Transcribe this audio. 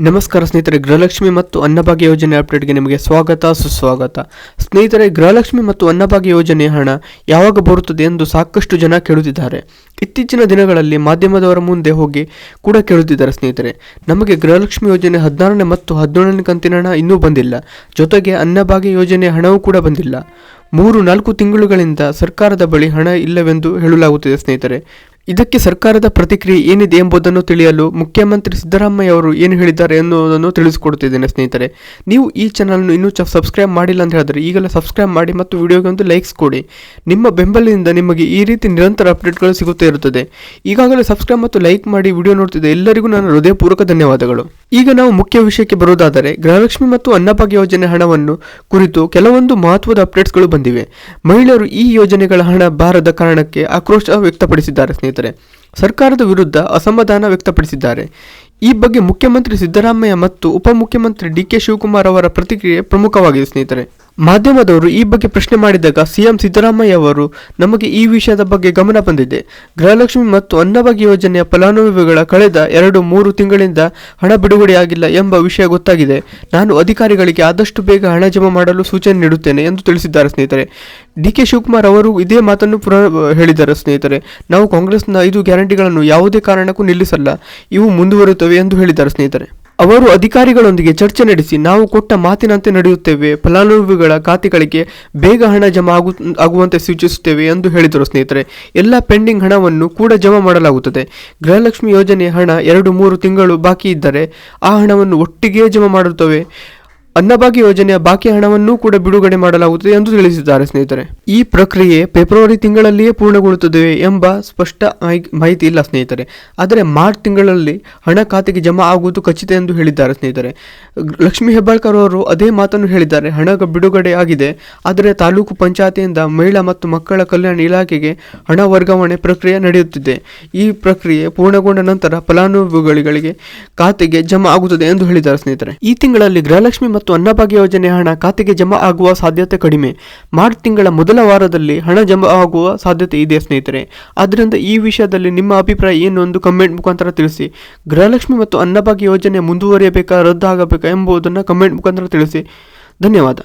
ನಮಸ್ಕಾರ ಸ್ನೇಹಿತರೆ, ಗೃಹಲಕ್ಷ್ಮಿ ಮತ್ತು ಅನ್ನಭಾಗ್ಯ ಯೋಜನೆ ಅಪ್ಡೇಟ್ಗೆ ನಿಮಗೆ ಸ್ವಾಗತ, ಸುಸ್ವಾಗತ. ಸ್ನೇಹಿತರೆ, ಗೃಹಲಕ್ಷ್ಮಿ ಮತ್ತು ಅನ್ನಭಾಗ್ಯ ಯೋಜನೆ ಹಣ ಯಾವಾಗ ಬರುತ್ತದೆ ಎಂದು ಸಾಕಷ್ಟು ಜನ ಕೇಳುತ್ತಿದ್ದಾರೆ. ಇತ್ತೀಚಿನ ದಿನಗಳಲ್ಲಿ ಮಾಧ್ಯಮದವರ ಮುಂದೆ ಹೋಗಿ ಕೂಡ ಕೇಳುತ್ತಿದ್ದಾರೆ ಸ್ನೇಹಿತರೆ. ನಮಗೆ ಗೃಹಲಕ್ಷ್ಮಿ ಯೋಜನೆ ಹದಿನಾರನೇ ಮತ್ತು ಹದಿನೇಳನೇ ಕಂತಿನ ಹಣ ಇನ್ನೂ ಬಂದಿಲ್ಲ. ಜೊತೆಗೆ ಅನ್ನಭಾಗ್ಯ ಯೋಜನೆ ಹಣವೂ ಕೂಡ ಬಂದಿಲ್ಲ. ಮೂರು ನಾಲ್ಕು ತಿಂಗಳುಗಳಿಂದ ಸರ್ಕಾರದ ಬಳಿ ಹಣ ಇಲ್ಲವೆಂದು ಹೇಳಲಾಗುತ್ತಿದೆ ಸ್ನೇಹಿತರೆ. ಇದಕ್ಕೆ ಸರ್ಕಾರದ ಪ್ರತಿಕ್ರಿಯೆ ಏನಿದೆ ಎಂಬುದನ್ನು ತಿಳಿಯಲು ಮುಖ್ಯಮಂತ್ರಿ ಸಿದ್ದರಾಮಯ್ಯ ಅವರು ಏನು ಹೇಳಿದ್ದಾರೆ ಎನ್ನುವುದನ್ನು ತಿಳಿಸಿಕೊಡುತ್ತಿದ್ದೇನೆ ಸ್ನೇಹಿತರೆ. ನೀವು ಈ ಚಾನಲ್ನ ಇನ್ನೂ ಚ ಸಬ್ಸ್ಕ್ರೈಬ್ ಮಾಡಿಲ್ಲ ಅಂತ ಹೇಳಿದ್ರೆ ಈಗಲೇ ಸಬ್ಸ್ಕ್ರೈಬ್ ಮಾಡಿ ಮತ್ತು ವಿಡಿಯೋಗೆ ಒಂದು ಲೈಕ್ಸ್ ಕೊಡಿ. ನಿಮ್ಮ ಬೆಂಬಲದಿಂದ ನಿಮಗೆ ಈ ರೀತಿ ನಿರಂತರ ಅಪ್ಡೇಟ್ಗಳು ಸಿಗುತ್ತಾ ಇರುತ್ತದೆ. ಈಗಾಗಲೇ ಸಬ್ಸ್ಕ್ರೈಬ್ ಮತ್ತು ಲೈಕ್ ಮಾಡಿ ವಿಡಿಯೋ ನೋಡ್ತಿದ್ದೆ ಎಲ್ಲರಿಗೂ ನನ್ನ ಹೃದಯಪೂರ್ವಕ ಧನ್ಯವಾದಗಳು. ಈಗ ನಾವು ಮುಖ್ಯ ವಿಷಯಕ್ಕೆ ಬರುವುದಾದರೆ ಗೃಹಲಕ್ಷ್ಮಿ ಮತ್ತು ಅನ್ನಭಾಗ್ಯ ಯೋಜನೆ ಹಣವನ್ನು ಕುರಿತು ಕೆಲವೊಂದು ಮಹತ್ವದ ಅಪ್ಡೇಟ್ಸ್ಗಳು ಬಂದಿವೆ. ಮಹಿಳೆಯರು ಈ ಯೋಜನೆಗಳ ಹಣ ಬಾರದ ಕಾರಣಕ್ಕೆ ಆಕ್ರೋಶ ವ್ಯಕ್ತಪಡಿಸಿದ್ದಾರೆ, ಸ್ನೇಹಿತರೆ. ಸರ್ಕಾರದ ವಿರುದ್ಧ ಅಸಮಾಧಾನ ವ್ಯಕ್ತಪಡಿಸಿದ್ದಾರೆ. ಈ ಬಗ್ಗೆ ಮುಖ್ಯಮಂತ್ರಿ ಸಿದ್ದರಾಮಯ್ಯ ಮತ್ತು ಉಪಮುಖ್ಯಮಂತ್ರಿ ಡಿ ಕೆ ಶಿವಕುಮಾರ್ ಅವರ ಪ್ರತಿಕ್ರಿಯೆ ಪ್ರಮುಖವಾಗಿದೆ, ಸ್ನೇಹಿತರೆ. ಮಾಧ್ಯಮದವರು ಈ ಬಗ್ಗೆ ಪ್ರಶ್ನೆ ಮಾಡಿದಾಗ ಸಿಎಂ ಸಿದ್ದರಾಮಯ್ಯ ಅವರು ನಮಗೆ ಈ ವಿಷಯದ ಬಗ್ಗೆ ಗಮನ ಬಂದಿದೆ. ಗೃಹಲಕ್ಷ್ಮಿ ಮತ್ತು ಅನ್ನಭಾಗ್ಯ ಯೋಜನೆಯ ಫಲಾನುಭವಿಗಳ ಕಳೆದ ಎರಡು ಮೂರು ತಿಂಗಳಿಂದ ಹಣ ಬಿಡುಗಡೆಯಾಗಿಲ್ಲ ಎಂಬ ವಿಷಯ ಗೊತ್ತಾಗಿದೆ. ನಾನು ಅಧಿಕಾರಿಗಳಿಗೆ ಆದಷ್ಟು ಬೇಗ ಹಣ ಜಮಾ ಮಾಡಲು ಸೂಚನೆ ನೀಡುತ್ತೇನೆ ಎಂದು ತಿಳಿಸಿದ್ದಾರೆ ಸ್ನೇಹಿತರೆ. ಡಿ ಕೆ ಶಿವಕುಮಾರ್ ಅವರು ಇದೇ ಮಾತನ್ನು ಪುನಃ ಹೇಳಿದ್ದಾರೆ ಸ್ನೇಹಿತರೆ. ನಾವು ಕಾಂಗ್ರೆಸ್ನ ಐದು ಗ್ಯಾರಂಟಿಗಳನ್ನು ಯಾವುದೇ ಕಾರಣಕ್ಕೂ ನಿಲ್ಲಿಸಲ್ಲ. ಇವು ಮುಂದುವರಿಯುತ್ತವೆ ಎಂದು ಹೇಳಿದ್ದಾರೆ ಸ್ನೇಹಿತರೆ. ಅವರು ಅಧಿಕಾರಿಗಳೊಂದಿಗೆ ಚರ್ಚೆ ನಡೆಸಿ, ನಾವು ಕೊಟ್ಟ ಮಾತಿನಂತೆ ನಡೆಯುತ್ತೇವೆ, ಫಲಾನುಭವಿಗಳ ಖಾತೆಗಳಿಗೆ ಬೇಗ ಹಣ ಜಮಾ ಆಗು, ಆಗುವಂತೆ ಸೂಚಿಸುತ್ತೇವೆ ಎಂದು ಹೇಳಿದರು ಸ್ನೇಹಿತರೆ. ಎಲ್ಲ ಪೆಂಡಿಂಗ್ ಹಣವನ್ನು ಕೂಡ ಜಮಾ ಮಾಡಲಾಗುತ್ತದೆ. ಗೃಹಲಕ್ಷ್ಮಿ ಯೋಜನೆ ಹಣ ಎರಡು ಮೂರು ತಿಂಗಳು ಬಾಕಿ ಇದ್ದರೆ ಆ ಹಣವನ್ನು ಒಟ್ಟಿಗೆ ಜಮಾ ಮಾಡುತ್ತವೆ. ಅನ್ನಭಾಗ್ಯ ಯೋಜನೆಯ ಬಾಕಿ ಹಣವನ್ನೂ ಕೂಡ ಬಿಡುಗಡೆ ಮಾಡಲಾಗುತ್ತದೆ ಎಂದು ತಿಳಿಸಿದ್ದಾರೆ ಸ್ನೇಹಿತರೆ. ಈ ಪ್ರಕ್ರಿಯೆ ಫೆಬ್ರವರಿ ತಿಂಗಳಲ್ಲಿಯೇ ಪೂರ್ಣಗೊಳ್ಳುತ್ತದೆ ಎಂಬ ಸ್ಪಷ್ಟ ಮಾಹಿ- ಮಾಹಿತಿ ಇಲ್ಲ ಸ್ನೇಹಿತರೆ. ಆದರೆ ಮಾರ್ಚ್ ತಿಂಗಳಲ್ಲಿ ಹಣ ಖಾತೆಗೆ ಜಮಾ ಆಗುವುದು ಖಚಿತ ಎಂದು ಹೇಳಿದ್ದಾರೆ ಸ್ನೇಹಿತರೆ. ಲಕ್ಷ್ಮೀ ಹೆಬ್ಬಾಳ್ಕರ್ ಅವರು ಅದೇ ಮಾತನ್ನು ಹೇಳಿದ್ದಾರೆ. ಹಣ ಬಿಡುಗಡೆ ಆಗಿದೆ. ಆದರೆ ತಾಲೂಕು ಪಂಚಾಯತಿಯಿಂದ ಮಹಿಳಾ ಮತ್ತು ಮಕ್ಕಳ ಕಲ್ಯಾಣ ಇಲಾಖೆಗೆ ಹಣ ವರ್ಗಾವಣೆ ಪ್ರಕ್ರಿಯೆ ನಡೆಯುತ್ತಿದೆ. ಈ ಪ್ರಕ್ರಿಯೆ ಪೂರ್ಣಗೊಂಡ ನಂತರ ಫಲಾನುಭವಿಗಳಿಗೆ ಖಾತೆಗೆ ಜಮಾ ಆಗುತ್ತದೆ ಎಂದು ಹೇಳಿದ್ದಾರೆ ಸ್ನೇಹಿತರೆ. ಈ ತಿಂಗಳಲ್ಲಿ ಗೃಹಲಕ್ಷ್ಮಿ ಮತ್ತು ಅನ್ನಭಾಗ್ಯ ಯೋಜನೆ ಹಣ ಖಾತೆಗೆ ಜಮಾ ಆಗುವ ಸಾಧ್ಯತೆ ಕಡಿಮೆ. ಮಾರ್ಚ್ ತಿಂಗಳ ಮೊದಲ ವಾರದಲ್ಲಿ ಹಣ ಜಮಾ ಆಗುವ ಸಾಧ್ಯತೆ ಇದೆ, ಸ್ನೇಹಿತರೆ. ಆದ್ದರಿಂದ ಈ ವಿಷಯದಲ್ಲಿ ನಿಮ್ಮ ಅಭಿಪ್ರಾಯ ಏನು ಒಂದು ಕಮೆಂಟ್ ಮುಖಾಂತರ ತಿಳಿಸಿ. ಗೃಹಲಕ್ಷ್ಮಿ ಮತ್ತು ಅನ್ನಭಾಗ್ಯ ಯೋಜನೆ ಮುಂದುವರಿಯಬೇಕಾ, ರದ್ದಾಗಬೇಕಾ ಎಂಬುದನ್ನು ಕಮೆಂಟ್ ಮುಖಾಂತರ ತಿಳಿಸಿ. ಧನ್ಯವಾದ.